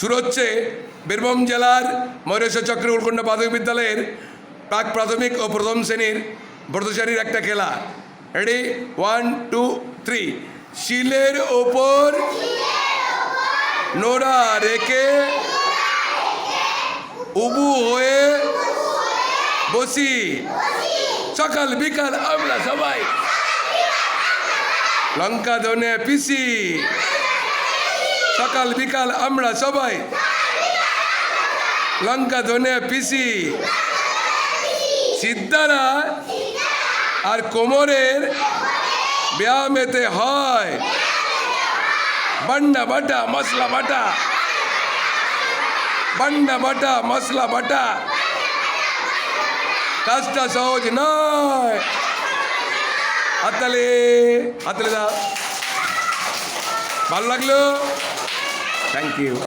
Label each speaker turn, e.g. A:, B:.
A: শুরু হচ্ছে বীরভূম জেলার ময়ূরেশ্বর চক্র উলকন্ডা প্রাথমিক বিদ্যালয়ের প্রাক প্রাথমিক ও প্রথম শ্রেণির ব্রতচারীর একটা খেলা। রেডি ওয়ান টু থ্রি শিলের ওপর নোড়া রেখে উবু হয়ে বসি। সকাল, বিকাল আমরা সবাই। লঙ্কা ধনে পিসি। সকাল বিকাল আমরা সবাই লঙ্কা, ধনে, পিসি, সিদ্ধারা আর কোমরের ব্যায়ামেতে হয়। বান্না বাটা, মশলা বাটা। বান্না বাটা, মশলা বাটা। কাজটা সহজ নয়। হাততালি হাততালি দাও। ভালো লাগল? Thank you.